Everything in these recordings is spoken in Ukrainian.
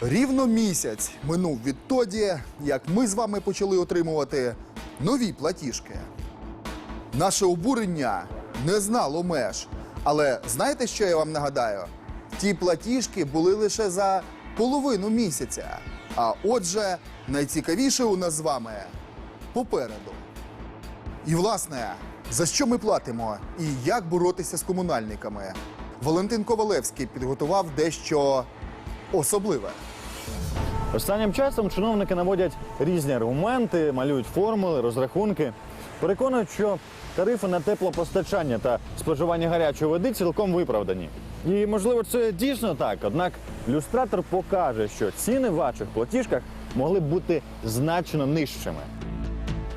Рівно місяць минув відтоді, як ми з вами почали отримувати нові платіжки. Наше обурення не знало меж. Але знаєте, що я вам нагадаю? Ті платіжки були лише за половину місяця. А отже, найцікавіше у нас з вами попереду. І власне, за що ми платимо і як боротися з комунальниками? Валентин Ковалевський підготував дещо особливе. Останнім часом чиновники наводять різні аргументи, малюють формули, розрахунки. Переконують, що тарифи на теплопостачання та споживання гарячої води цілком виправдані. І можливо це дійсно так. Однак люстратор покаже, що ціни в ваших платіжках могли б бути значно нижчими.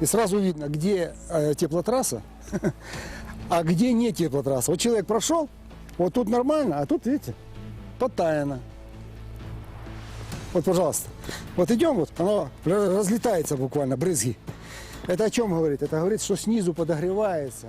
И сразу видно, где э, теплотрасса, а где не теплотрасса. Вот человек прошел, вот тут нормально, а тут, видите, подтаяно. Вот, пожалуйста. Вот идем, вот оно разлетается буквально, брызги. Это о чем говорит? Это говорит, что снизу подогревается.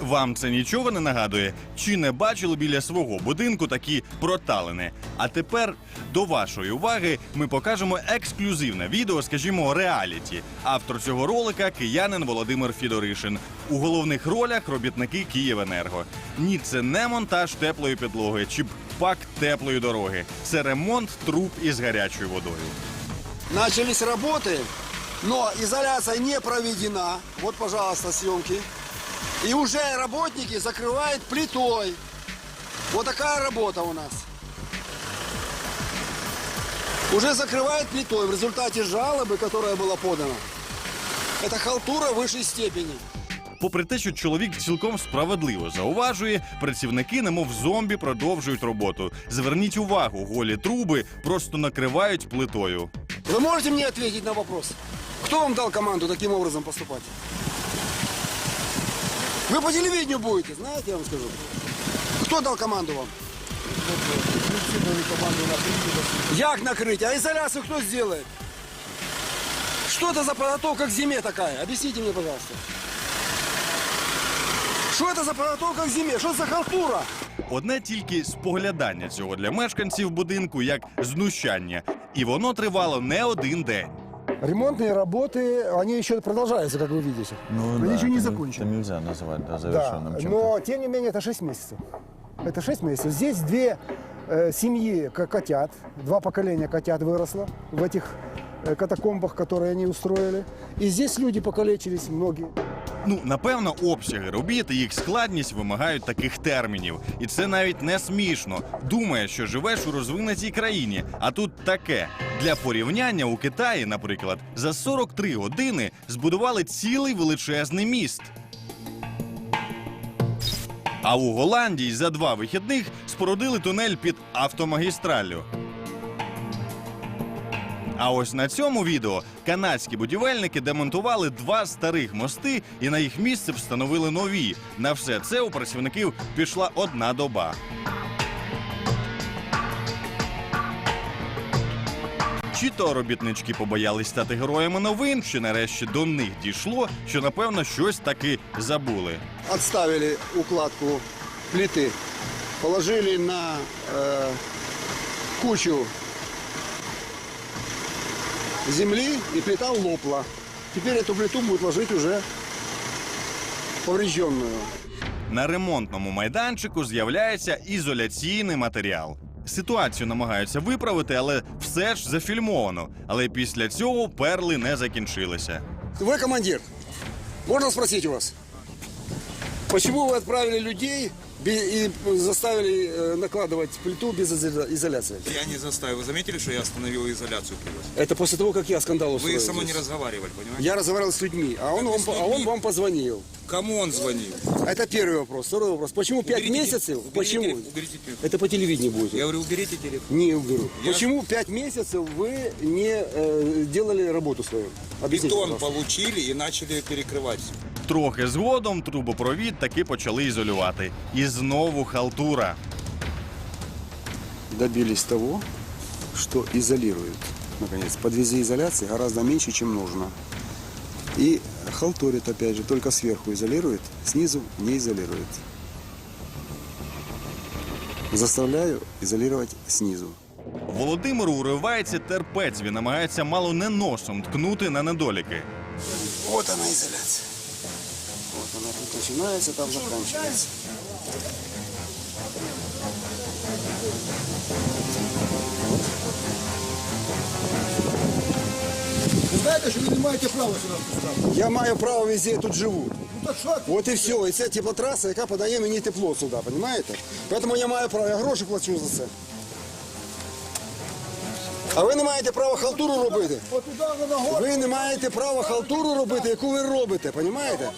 Вам це нічого не нагадує? Чи не бачили біля свого будинку такі проталини? А тепер до вашої уваги ми покажемо ексклюзивне відео, скажімо, реаліті. Автор цього ролика киянин Володимир Фідоришин. У головних ролях робітники Київенерго. Ні, це не монтаж теплої підлоги чи пак теплої дороги. Це ремонт труб із гарячою водою. Начались работы, но изоляция не проведена. Вот, пожалуйста, съемки. И уже работники закрывают плитой. Вот такая работа у нас. Уже закрывают плитой в результате жалобы, которая была подана. Это халтура высшей степени. Попри те, що чоловік цілком справедливо зауважує, працівники, немов зомбі, продовжують роботу. Зверніть увагу, голі труби просто накривають плитою. Вы можете мне ответить на вопрос? Кто вам дал команду таким образом поступать? Вы по телевидению будете, знаете, я вам скажу. Кто дал команду вам? Як накрыть? А изоляцию кто сделает? Что это за подготовка к зиме такая? Объясните мне, пожалуйста. Что это за подготовка к зиме? Что за халтура? Одне тільки споглядання цього для мешканців будинку як знущання, і воно тривало не один день. Ремонтные работы, они еще продолжаются, как вы видите. они еще не закончены. нельзя називати да, Да, но тем не менее это 6 месяцев. Это 6 месяцев. Здесь две э, семьи ко- котят, два поколения котят выросло в этих э, катакомбах, которые они устроили. И здесь люди покалечились, многие. Ну, напевно, обсяги робіт їх складність вимагають таких термінів. І це навіть не смішно. Думає, що живеш у розвинутій країні, а тут таке. Для порівняння у Китаї, наприклад, за 43 години збудували цілий величезний міст. А у Голландії за два вихідних спорудили тунель під автомагістраллю. А ось на цьому відео канадські будівельники демонтували два старих мости і на їх місце встановили нові. На все це у працівників пішла одна доба. Чи то робітнички побоялись стати героями новин, чи нарешті до них дійшло, що напевно щось таки забули. Отставили укладку плиты, положили на э, кучу земли, и плита лопла. Теперь эту плиту будут ложить уже поврежденную. На ремонтному майданчику з'являється ізоляційний матеріал. Ситуацію намагаються виправити, але все ж зафільмовано. Але після цього перли не закінчилися. Вы командир. Можно спросить у вас? Почему вы отправили людей бе- и заставили э, накладывать плиту без изо- изоляции? Я не заставил. Вы заметили, что я остановил изоляцию при вас? Это после того, как я скандал устроил. Вы со мной не разговаривали, понимаете? Я разговаривал с людьми, а он, вам, а он вам позвонил. Кому он звонил? Это первый вопрос. Второй вопрос. Почему пять Уберите месяцев? телефон, уберите Почему? уберите телефон. Это по телевидению будет. Я говорю, уберите телефон. Не уберу. Я- Почему пять месяцев вы не э, делали работу свою? Объясните, Бетон пожалуйста. получили и начали перекрывать. Трохи згодом трубопровід таки почали ізолювати. І знову халтура. Добились того, что изолируют. Наконец, подвесы изоляции гораздо меньше, чем нужно. И халтурит, опять же, только сверху изолирует, снизу не изолирует. Заставляю изолировать снизу. Володимиру уривається терпець. Він намагається мало не носом ткнути на недоліки. Вот она изоляция. Начинается, там заканчивается. Вы знаете, что вы не маете права сюда пускати? Я маю право везде, я тут живу. Ну так що? От і все. І це теплотраса, яка подає мені тепло сюди, розумієте? Тому я маю право, я гроші плачу за це. А ви не маєте права халтуру робити. Ви не маєте права халтуру робити, яку ви робите, розумієте?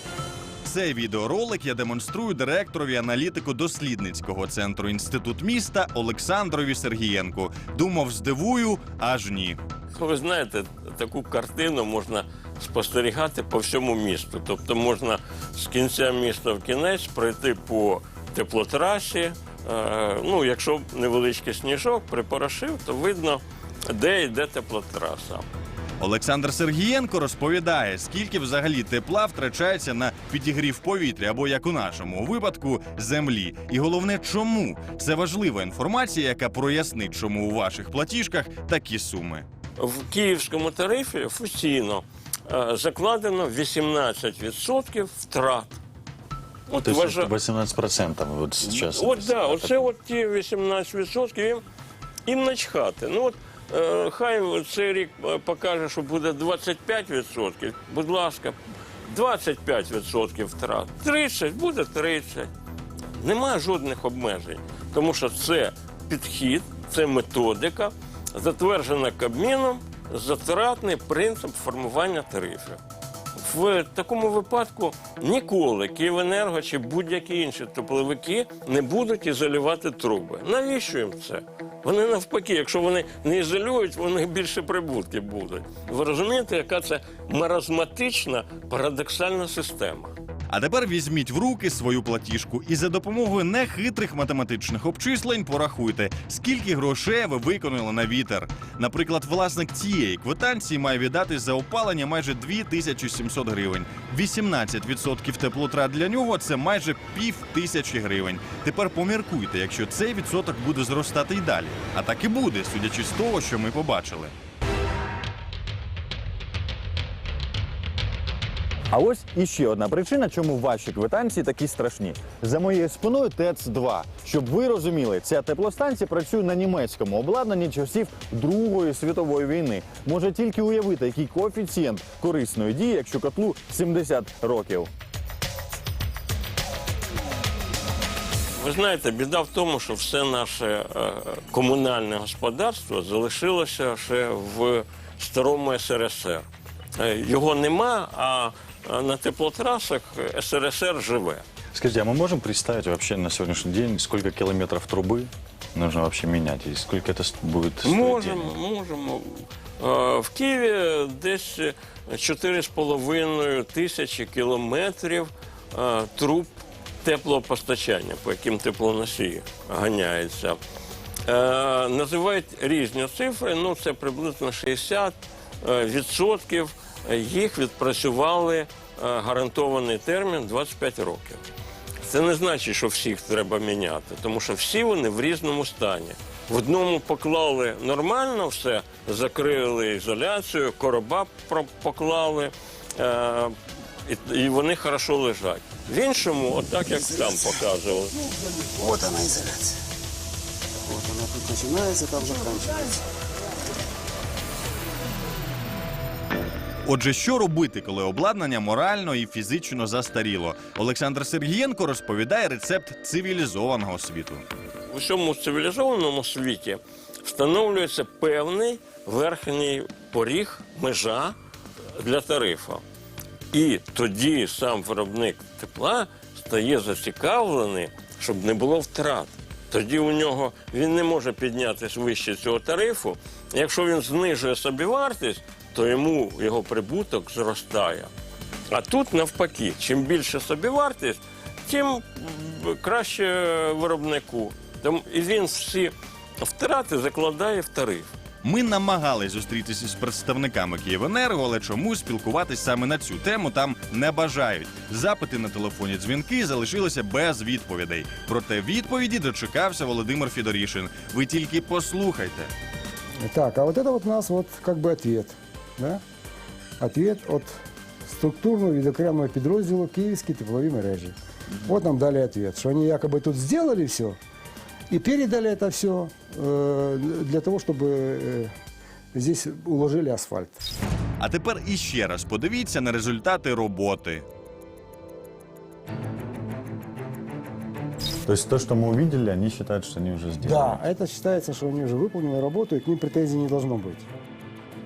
Цей відеоролик я демонструю директорові аналітику дослідницького центру інститут міста Олександрові Сергієнку. Думав, здивую, аж ні. Ви знаєте, таку картину можна спостерігати по всьому місту. Тобто можна з кінця міста в кінець пройти по теплотрасі. Е, ну, якщо невеличкий сніжок припорошив, то видно, де йде теплотраса. Олександр Сергієнко розповідає, скільки взагалі тепла втрачається на підігрів повітря або як у нашому випадку землі. І головне, чому це важлива інформація, яка прояснить, чому у ваших платіжках такі суми. В київському тарифі офіційно е, закладено 18% втрат. От То вважа- 18% вот сейчас. От да, оце от ті 18% їм, їм начхати. Ну от хай цей рік е, покаже, що буде 25%. Будь ласка, 25% втрат. 30 буде 30. Немає жодних обмежень, тому що це підхід, це методика, затверджена Кабміном, затратний принцип формування тарифів. В такому випадку ніколи Київенерго чи будь-які інші тепловики не будуть ізолювати труби. Навіщо їм це? Вони навпаки, якщо вони не ізолюють, вони більше прибутки будуть. Ви розумієте, яка це маразматична парадоксальна система? А тепер візьміть в руки свою платіжку і за допомогою нехитрих математичних обчислень порахуйте, скільки грошей ви виконали на вітер. Наприклад, власник цієї квитанції має віддати за опалення майже 2700 гривень. 18% теплотрат для нього це майже пів тисячі гривень. Тепер поміркуйте, якщо цей відсоток буде зростати й далі. А так і буде, судячи з того, що ми побачили. А ось іще одна причина, чому ваші квитанції такі страшні. За моєю спиною ТЕЦ-2. Щоб ви розуміли, ця теплостанція працює на німецькому обладнанні часів Другої світової війни. Може тільки уявити, який коефіцієнт корисної дії, якщо котлу 70 років. Ви знаєте, біда в тому, що все наше е, комунальне господарство залишилося ще в старому СРСР. Е, Його нема, а на теплотрасах СРСР живе. Скажите, а мы можем представить вообще на сегодняшний день, сколько километров трубы нужно вообще менять и сколько это с- будет стоить Можемо, денег? можемо. Е, В Києві десь 4,5 тисячі кілометрів е, труб теплопостачання, по яким теплоносії ганяються. Е, Називають різні цифри, ну це приблизно 60 е, відсотків їх відпрацювали е, гарантований термін 25 років. Це не значить, що всіх треба міняти, тому що всі вони в різному стані. В одному поклали нормально все, закрили ізоляцію, короба поклали, е, і, вони хорошо лежать. В іншому, отак як там показували. Вот она изоляция. Вот она тут начинается, там заканчивается. Отже, що робити, коли обладнання морально і фізично застаріло? Олександр Сергієнко розповідає рецепт цивілізованого світу. В усьому цивілізованому світі встановлюється певний верхній поріг, межа для тарифу. І тоді сам виробник тепла стає зацікавлений, щоб не було втрат. Тоді у нього він не може піднятися вище цього тарифу. Якщо він знижує собівартість, то йому його прибуток зростає. А тут навпаки, чим більше собівартість, тим краще виробнику. Тому і він всі втрати закладає в тариф. Ми намагались зустрітися з представниками Київенерго, але чомусь спілкуватись саме на цю тему там не бажають. Запити на телефонні дзвінки залишилися без відповідей. Проте відповіді дочекався Володимир Фідорішин. Ви тільки послухайте. Так, а вот это вот у нас вот как бы ответ. Да? Ответ от структурного відокремого підрозділу Київські теплові мережі. Вот нам дали ответ, что они якобы тут сделали все и передали это все для того, чтобы э, здесь уложили асфальт. А тепер іще раз подивіться на результати роботи. То есть то, что мы увидели, они считают, что они уже сделали. Да, это считается, что они уже выполнили работу, и к ним претензий не должно быть.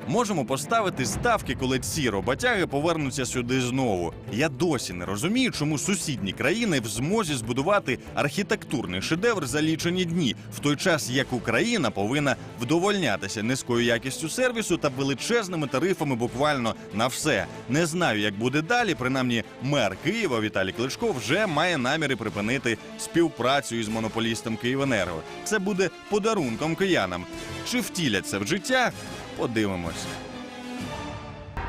Можемо поставити ставки, коли ці роботяги повернуться сюди знову. Я досі не розумію, чому сусідні країни в змозі збудувати архітектурний шедевр за лічені дні, в той час як Україна повинна вдовольнятися низькою якістю сервісу та величезними тарифами буквально на все. Не знаю, як буде далі. Принаймні, мер Києва Віталій Кличко вже має наміри припинити співпрацю із монополістом Київенерго. Це буде подарунком киянам. Чи втіляться в життя? Подивимось.